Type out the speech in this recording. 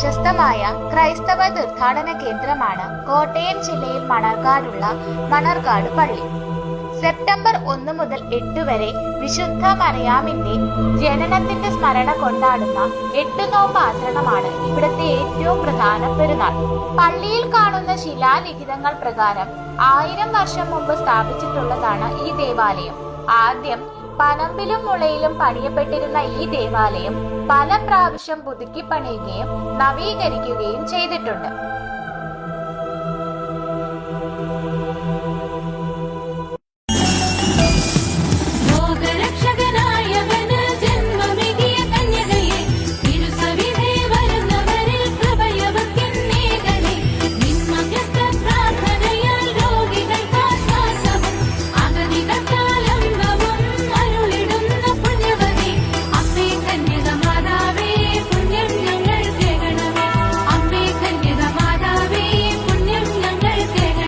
പ്രശസ്തമായ ക്രൈസ്തവ തീർത്ഥാടന കേന്ദ്രമാണ് കോട്ടയം ജില്ലയിൽ മണർകാടുള്ള മണർകാട് പള്ളി. സെപ്റ്റംബർ ഒന്ന് മുതൽ എട്ട് വരെ വിശുദ്ധ മറിയാമിന്റെ ജനനത്തിന്റെ സ്മരണ കൊണ്ടാടുന്ന എട്ട് നോമ്പ് ആചരണമാണ് ഇവിടുത്തെ ഏറ്റവും പ്രധാന പെരുന്നാൾ. പള്ളിയിൽ കാണുന്ന ശിലാലിഖിതങ്ങൾ പ്രകാരം ആയിരം വർഷം മുമ്പ് സ്ഥാപിച്ചിട്ടുള്ളതാണ് ഈ ദേവാലയം. ആദ്യം പനമ്പിലും മുളയിലും പണിയപ്പെട്ടിരുന്ന ഈ ദേവാലയം പല പ്രാവശ്യം പുതുക്കി പണിയുകയും നവീകരിക്കുകയും ചെയ്തിട്ടുണ്ട്.